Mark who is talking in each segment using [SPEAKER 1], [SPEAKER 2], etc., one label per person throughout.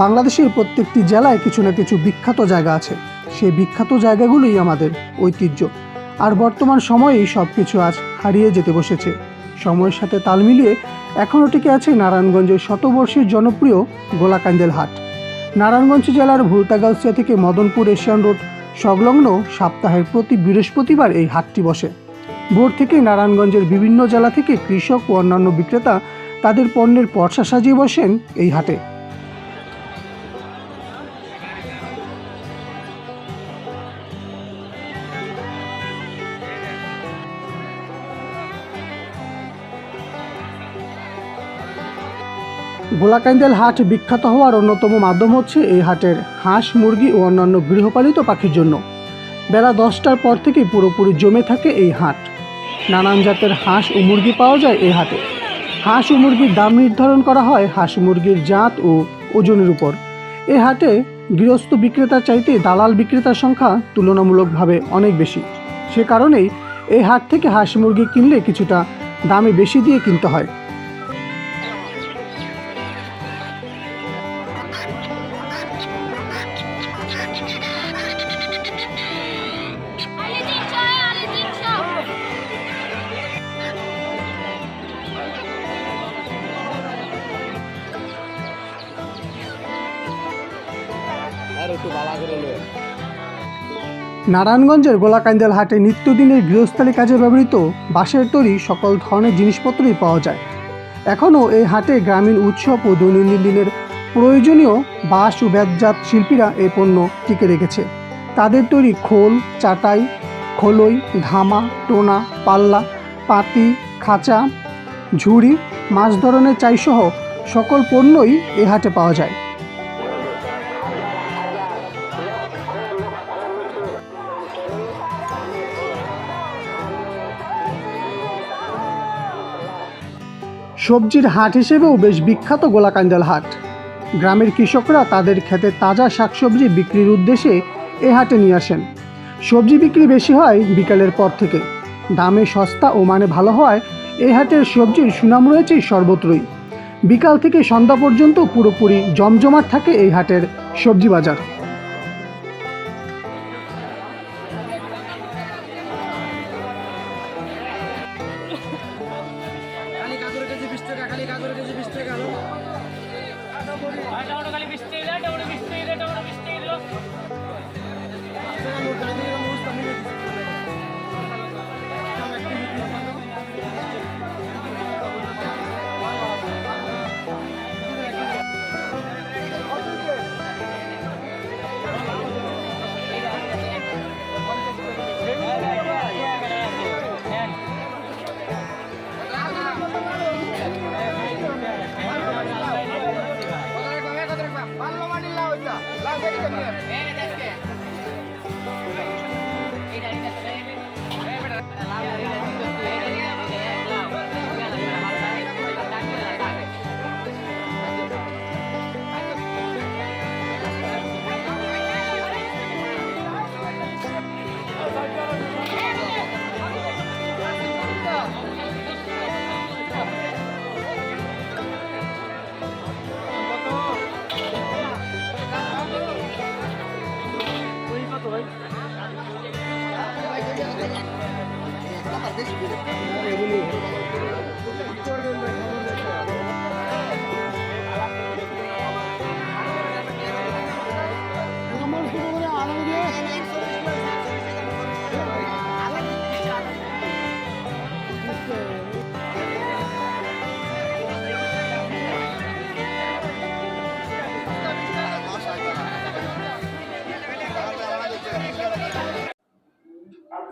[SPEAKER 1] বাংলাদেশের প্রত্যেকটি জেলায় কিছু না কিছু বিখ্যাত জায়গা আছে। সেই বিখ্যাত জায়গাগুলোই আমাদের ঐতিহ্য। আর বর্তমান সময়েই সব কিছু আজ হারিয়ে যেতে বসেছে। সময়ের সাথে তাল মিলিয়ে এখনও টিকে আছে নারায়ণগঞ্জের শতবর্ষের জনপ্রিয় গোলাকান্দেল হাট। নারায়ণগঞ্জ জেলার ভুলতাগাউসিয়া থেকে মদনপুর এশিয়ান রোড সংলগ্ন সপ্তাহের প্রতি বৃহস্পতিবার এই হাটটি বসে। ভোর থেকে নারায়ণগঞ্জের বিভিন্ন জেলা থেকে কৃষক ও অন্যান্য বিক্রেতা তাদের পণ্যের পর্সা সাজিয়ে বসেন এই হাটে। গোলাকান্দেল হাট বিখ্যাত হওয়ার অন্যতম মাধ্যম হচ্ছে এই হাটের হাঁস, মুরগি ও অন্যান্য গৃহপালিত পাখির জন্য। বেলা দশটার পর থেকে পুরোপুরি জমে থাকে এই হাট। নানান জাতের হাঁস ও মুরগি পাওয়া যায় এই হাটে। হাঁস ও মুরগির দাম নির্ধারণ করা হয় হাঁস, মুরগির জাত ও ওজনের উপর। এ হাটে গৃহস্থ বিক্রেতার চাইতে দালাল বিক্রেতার সংখ্যা তুলনামূলকভাবে অনেক বেশি। সে কারণেই এই হাট থেকে হাঁস, মুরগি কিনলে কিছুটা দামে বেশি দিয়ে কিনতে হয়। নারায়ণগঞ্জের গোলাকান্দাল হাটে নিত্যদিনের গৃহস্থালী কাজে ব্যবহৃত বাঁশের তৈরি সকল ধরনের জিনিসপত্রই পাওয়া যায়। এখনও এই হাটে গ্রামীণ উৎসব ও দৈনন্দিন দিনের প্রয়োজনীয় বাঁশ ও ব্যাতজাত শিল্পীরা এই পণ্য টিকে রেখেছে। তাদের তৈরি খোল, চাটাই, খোলই, ধামা, টোনা, পাল্লা পাতি খাঁচা, ঝুড়ি, মাছ ধরনের চাইসহ সকল পণ্যই এ হাটে পাওয়া যায়। সবজির হাট হিসেবেও বেশ বিখ্যাত গোলাকান্দাল হাট। গ্রামের কৃষকরা তাদের ক্ষেতে তাজা শাকসবজি বিক্রির উদ্দেশ্যে এ হাটে নিয়ে আসেন। সবজি বিক্রি বেশি হয় বিকালের পর থেকে। দামে সস্তা ও মানে ভালো হয় এই হাটের সবজির সুনাম রয়েছে সর্বত্রই। বিকাল থেকে সন্ধ্যা পর্যন্ত পুরোপুরি জমজমাট থাকে এই হাটের সবজি বাজার।
[SPEAKER 2] ligar agora que. ね。えねえ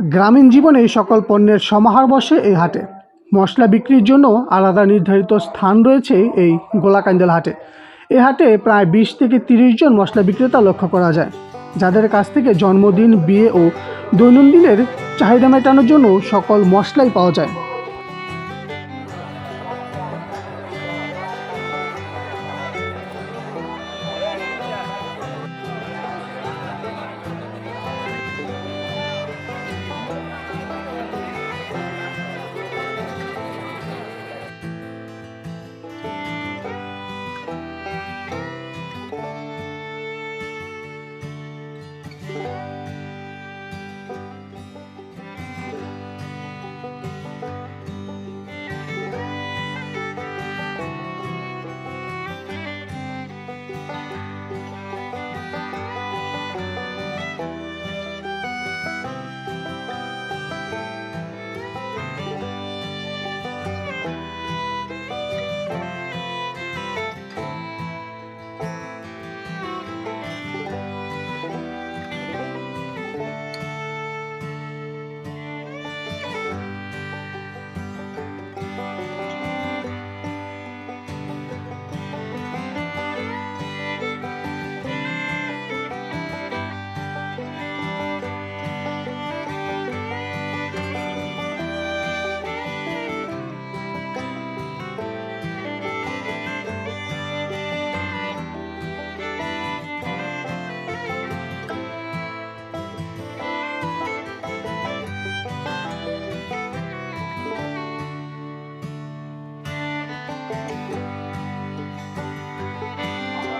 [SPEAKER 1] গ্রামীণ জীবনে সকল পণ্যের সমাহার বসে এই হাটে। মশলা বিক্রির জন্য আলাদা নির্ধারিত স্থান রয়েছে এই গোলাকান্দাল হাটে। এ হাটে প্রায় বিশ থেকে তিরিশ জন মশলা বিক্রেতা লক্ষ্য করা যায়। যাদের কাছ থেকে জন্মদিন, বিয়ে ও দৈনন্দিনের চাহিদা মেটানোর জন্য সকল মশলাই পাওয়া যায়।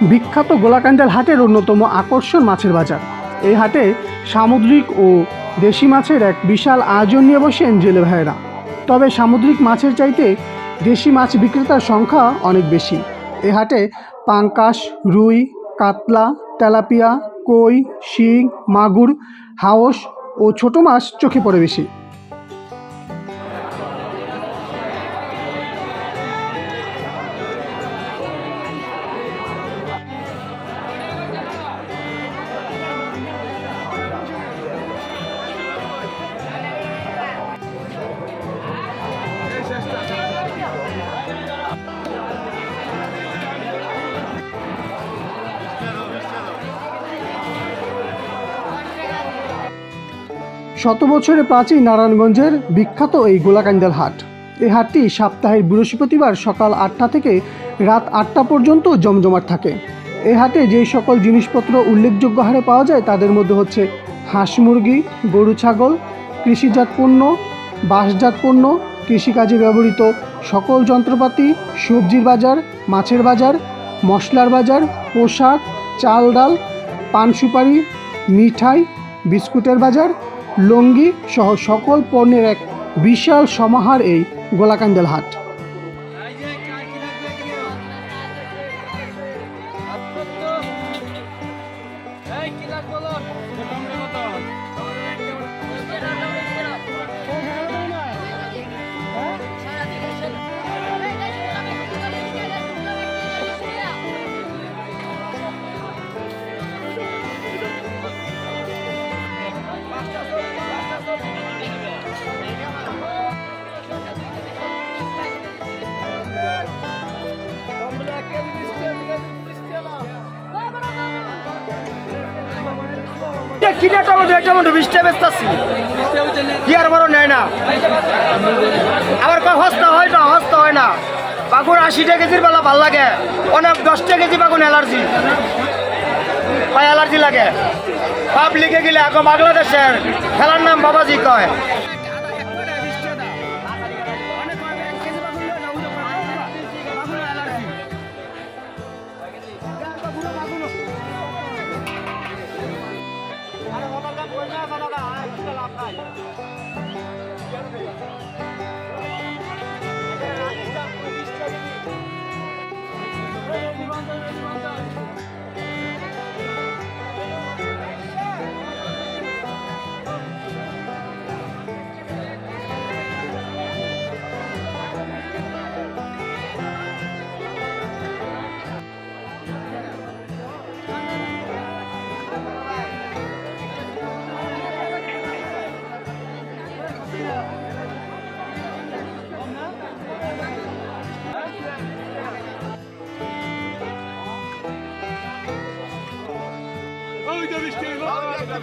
[SPEAKER 1] বিখ্যাত গোলাকান্দাল হাটের অন্যতম আকর্ষণ মাছের বাজার। এই হাটে সামুদ্রিক ও দেশি মাছের এক বিশাল আয়োজন নিয়ে বসেন জেলে ভাইয়েরা। তবে সামুদ্রিক মাছের চাইতে দেশি মাছ বিক্রেতার সংখ্যা অনেক বেশি। এ হাটে পাঙ্কাশ, রুই, কাতলা, তেলাপিয়া, কই, শিং, মাগুর হাওস ও ছোট মাছ চোখে পড়ে বেশি। শত বছরের প্রাচীন নারায়ণগঞ্জের বিখ্যাত এই গোলাকান্দাল হাট। এই হাটটি সপ্তাহের বৃহস্পতিবার সকাল আটটা থেকে রাত আটটা পর্যন্ত জমজমাট থাকে। এই হাটে যেই সকল জিনিসপত্র উল্লেখযোগ্য হারে পাওয়া যায় তাদের মধ্যে হচ্ছে হাঁস মুরগি, গরু ছাগল, কৃষিজাত পণ্য, বাঁশজাত পণ্য, কৃষিকাজে ব্যবহৃত সকল যন্ত্রপাতি, সবজির বাজার, মাছের বাজার, মশলার বাজার, পোশাক, চাল ডাল, পান সুপারি, মিঠাই, বিস্কুটের বাজার লঙ্গি সহ সকল পণ্যের এক বিশাল সমাহার এই গোলাকান্দাল হাট।
[SPEAKER 3] কিনে টমেটো এক টমেটো বিশটা বেচতেছি কি আর বড় নেয় না। আবার কয়, হস্তা হয় না, হস্তা হয় না। বাগুন আশিটা কেজির বেলা ভালো লাগে। অনেক দশটা কেজি বাগুন অ্যালার্জি। হয় অ্যালার্জি লাগে? পাবলিকে গেলে এখন বাংলাদেশের, খেলার নাম বাবাজি কয়।
[SPEAKER 4] Toronto, Toronto.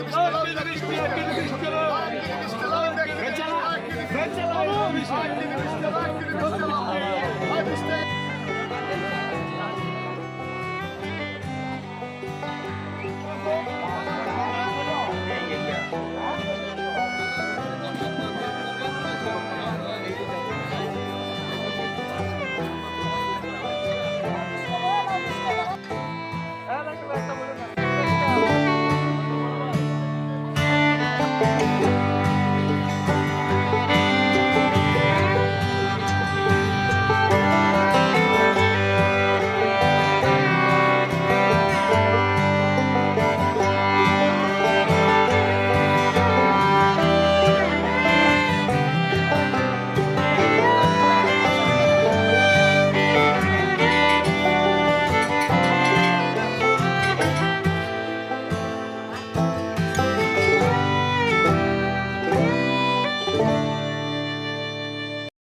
[SPEAKER 4] Beçala, beçala, beçala,